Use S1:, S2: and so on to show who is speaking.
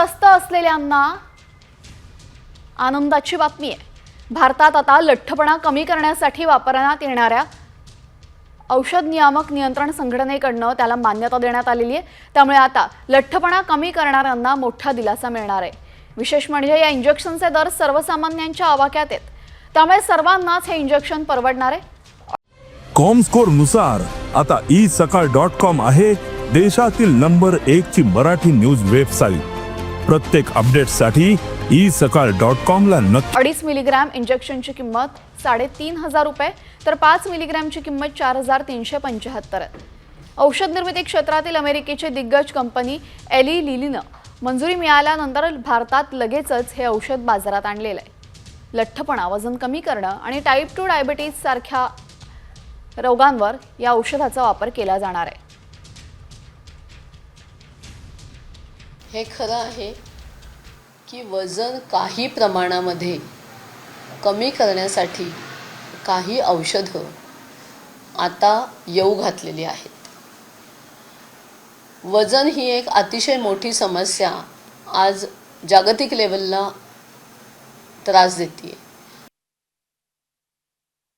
S1: स्वस्त असलेल्यांना आनंदाची बातमी आहे. भारतात आता लठ्ठपणा कमी करण्यासाठी वापरण्यात येणाऱ्या औषध नियामक नियंत्रण संघटनेकडनं त्याला मान्यता देण्यात आलेली आहे. त्यामुळे आता लठ्ठपणा कमी करणाऱ्यांना मोठा दिलासा मिळणार आहे. विशेष म्हणजे या इंजेक्शनचे दर सर्वसामान्यांच्या आवाक्यात आहेत. त्यामुळे सर्वांनाच हे इंजेक्शन परवडणार आहे.
S2: कॉम स्कोरनुसार आता ई सकाळ डॉट कॉम आहे देशातील नंबर एक ची मराठी न्यूज वेबसाईट प्रत्येक अपडेटसाठी ई सकाळ डॉट कॉम ला नक्की
S1: अडीच मिलीग्रॅम इंजेक्शनची किंमत साडेतीन हजार रुपये तर पाच मिलीग्रॅमची किंमत चार हजार तीनशे पंच्याहत्तर. आहे औषध निर्मिती क्षेत्रातील अमेरिकेची दिग्गज कंपनी एली लिलीनं मंजुरी मिळाल्यानंतर भारतात लगेचच हे औषध बाजारात आणलेलं आहे. लठ्ठपणा वजन कमी करणं आणि टाईप टू डायबिटीज सारख्या रोगांवर या औषधाचा वापर केला जाणार आहे.
S3: हे खरं आहे. की वजन काही प्रमाणामध्ये कमी करण्यासाठी काही औषधं आता येऊ घातलेली आहेत. वजन ही एक अतिशय मोठी समस्या आज जागतिक लेवलला त्रास देते